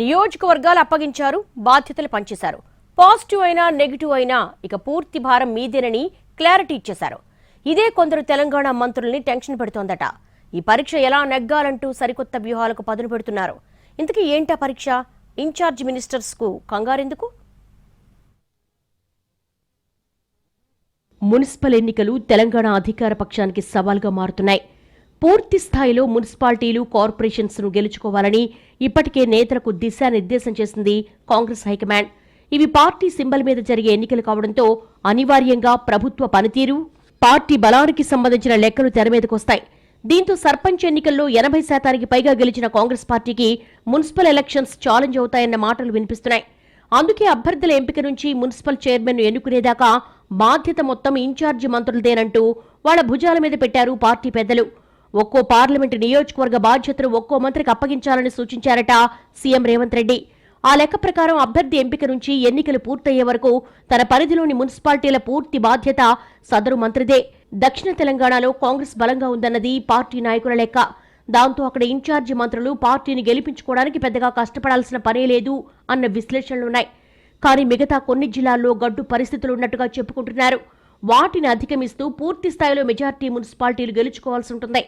నియోజకవర్గాలు అప్పగించారు బాధ్యతలు పంచేశారు. పాజిటివ్ అయినా నెగిటివ్ అయినా ఇక పూర్తి భారం మీదేనని క్లారిటీ ఇచ్చేశారు. ఇదే కొందరు తెలంగాణ మంత్రుల్ని టెన్షన్ పెడుతోందట. ఈ పరీక్ష ఎలా నెగ్గాలంటూ సరికొత్త వ్యూహాలకు పదును పెడుతున్నారు. ఇంతకీ ఏంటా పరీక్ష? ఇన్ఛార్జ్ మినిస్టర్స్కు కంగారెందుకు? మున్సిపల్ ఎన్నికలు తెలంగాణ అధికార పక్షానికి సవాల్గా మారుతున్నాయి. పూర్తి స్థాయిలో మున్సిపాలిటీలు కార్పొరేషన్స్ను గెలుచుకోవాలని ఇప్పటికే నేతలకు దిశానిర్దేశం చేసింది కాంగ్రెస్ హైకమాండ్. ఇవి పార్టీ సింబల్ మీద జరిగే ఎన్నికలు కావడంతో అనివార్యంగా ప్రభుత్వ పనితీరు పార్టీ బలానికి సంబంధించిన లెక్కలు తెర మీదకొస్తాయి దీంతో సర్పంచ్ ఎన్నికల్లో ఎనభై శాతానికి పైగా గెలిచిన కాంగ్రెస్ పార్టీకి మున్సిపల్ ఎలక్షన్స్ ఛాలెంజ్ అవుతాయన్న మాటలు వినిపిస్తున్నాయి. అందుకే అభ్యర్థుల ఎంపిక నుంచి మున్సిపల్ చైర్మన్ ఎన్నుకునేదాకా బాధ్యత మొత్తం ఇన్ఛార్జి మంత్రులదేనంటూ వాళ్ళ భుజాల మీద పెట్టారు పార్టీ పెద్దలు. ఒక్కో పార్లమెంటు నియోజకవర్గ బాధ్యతలు ఒక్కో మంత్రికి అప్పగించాలని సూచించారట సీఎం రేవంత్ రెడ్డి. ఆ లెక్క ప్రకారం అభ్యర్థి ఎంపిక నుంచి ఎన్నికలు పూర్తయ్యే వరకు తన పరిధిలోని మున్సిపాలిటీల పూర్తి బాధ్యత సదరు మంత్రిదే. దక్షిణ తెలంగాణలో కాంగ్రెస్ బలంగా ఉందన్నది పార్టీ నాయకుల లెక్క. దాంతో అక్కడ ఇన్ఛార్జి మంత్రులు పార్టీని గెలిపించుకోవడానికి పెద్దగా కష్టపడాల్సిన పనే లేదు అన్న విశ్లేషణలున్నాయి. కానీ మిగతా కొన్ని జిల్లాల్లో గడ్డు పరిస్థితులు ఉన్నట్టుగా చెప్పుకుంటున్నారు. వాటిని అధిగమిస్తూ పూర్తి స్థాయిలో మెజార్టీ మున్సిపాలిటీలు గెలుచుకోవాల్సి ఉంటుంది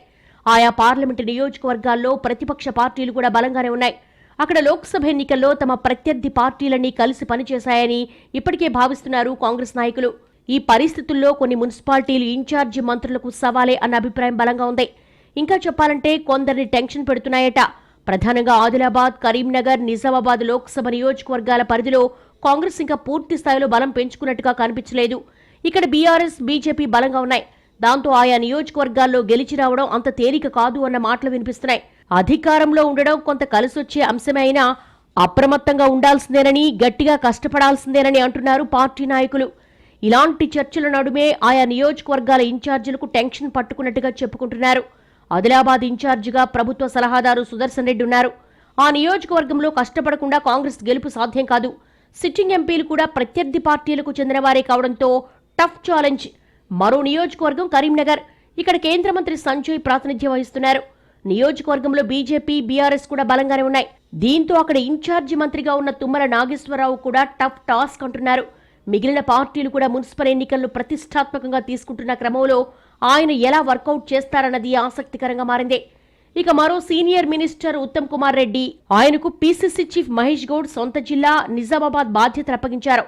ఆయా పార్లమెంటు నియోజకవర్గాల్లో ప్రతిపక్ష పార్టీలు కూడా బలంగానే ఉన్నాయి. అక్కడ లోక్సభ ఎన్నికల్లో తమ ప్రత్యర్థి పార్టీలన్నీ కలిసి పనిచేశాయని ఇప్పటికే భావిస్తున్నారు కాంగ్రెస్ నాయకులు. ఈ పరిస్థితుల్లో కొన్ని మున్సిపాలిటీలు ఇన్ఛార్జి మంత్రులకు సవాలే అన్న అభిప్రాయం బలంగా ఉంది. ఇంకా చెప్పాలంటే కొందరిని టెన్షన్ పెడుతున్నాయట. ప్రధానంగా ఆదిలాబాద్ కరీంనగర్ నిజామాబాద్ లోక్సభ నియోజకవర్గాల పరిధిలో కాంగ్రెస్ ఇంకా పూర్తి స్థాయిలో బలం పెంచుకున్నట్టుగా కనిపించలేదు. ఇక్కడ బీఆర్ఎస్ బీజేపీ బలంగా ఉన్నాయి. దాంతో ఆయా నియోజకవర్గాల్లో గెలిచి రావడం అంత తేలిక కాదు అన్న మాటలు వినిపిస్తున్నాయి. అధికారంలో ఉండడం కొంత కలిసొచ్చే అంశమే అయినా అప్రమత్తంగా ఉండాల్సిందేనని గట్టిగా కష్టపడాల్సిందేనని అంటున్నారు పార్టీ నాయకులు. ఇలాంటి చర్చల నడుమే ఆయా నియోజకవర్గాల ఇన్ఛార్జీలకు టెన్షన్ పట్టుకున్నట్టుగా చెప్పుకుంటున్నారు. ఆదిలాబాద్ ఇన్ఛార్జిగా ప్రభుత్వ సలహాదారు సుదర్శన్ రెడ్డి ఉన్నారు. ఆ నియోజకవర్గంలో కష్టపడకుండా కాంగ్రెస్ గెలుపు సాధ్యం కాదు. సిట్టింగ్ ఎంపీలు కూడా ప్రత్యర్థి పార్టీలకు చెందిన వారే కావడంతో టఫ్ ఛాలెంజ్. మరో నియోజకవర్గం కరీంనగర్. ఇక్కడ కేంద్ర మంత్రి సంజయ్ ప్రాతినిధ్యం వహిస్తున్నారు. నియోజకవర్గంలో బీజేపీ బీఆర్ఎస్ కూడా బలంగానే ఉన్నాయి. దీంతో అక్కడ ఇన్ఛార్జి మంత్రిగా ఉన్న తుమ్మల నాగేశ్వరరావు కూడా టఫ్ టాస్క్ అంటున్నారు. మిగిలిన పార్టీలు కూడా మున్సిపల్ ఎన్నికలను ప్రతిష్టాత్మకంగా తీసుకుంటున్న క్రమంలో ఆయన ఎలా వర్కౌట్ చేస్తారన్నది ఆసక్తికరంగా మారింది. ఇక మరో సీనియర్ మినిస్టర్ ఉత్తమ్ కుమార్ రెడ్డి ఆయనకు పీసీసీ చీఫ్ మహేష్ గౌడ్ సొంత జిల్లా నిజామాబాద్ బాధ్యతలు అప్పగించారు.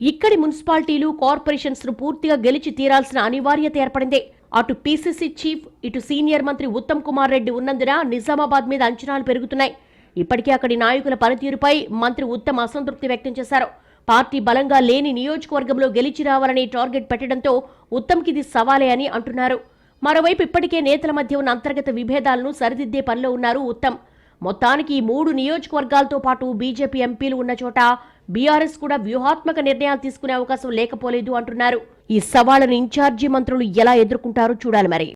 ఇక్కడి మున్సిపాలిటీలు కార్పొరేషన్స్ను పూర్తిగా గెలిచి తీరాల్సిన అనివార్యత ఏర్పడింది. అటు పీసీసీ చీఫ్ ఇటు సీనియర్ మంత్రి ఉత్తమ్ కుమార్ రెడ్డి ఉన్నందున నిజామాబాద్ మీద అంచనాలు పెరుగుతున్నాయి. ఇప్పటికే అక్కడి నాయకుల పనితీరుపై మంత్రి ఉత్తమ్ అసంతృప్తి వ్యక్తం చేశారు. పార్టీ బలంగా లేని నియోజకవర్గంలో గెలిచి రావాలని టార్గెట్ పెట్టడంతో ఉత్తమ్కి ఇది సవాలే అని అంటున్నారు. మరోవైపు ఇప్పటికే నేతల మధ్య ఉన్న అంతర్గత విభేదాలను సరిదిద్దే పనిలో ఉన్నారు ఉత్తమ్. మొత్తానికి ఈ మూడు నియోజకవర్గాలతో పాటు బీజేపీ ఎంపీలు ఉన్న చోట బీఆర్ఎస్ కూడా వ్యూహాత్మక నిర్ణయాలు తీసుకునే అవకాశం లేకపోలేదు అంటున్నారు. ఈ సవాళ్ళను ఇన్ఛార్జి మంత్రులు ఎలా ఎదుర్కొంటారో చూడాలి మరి.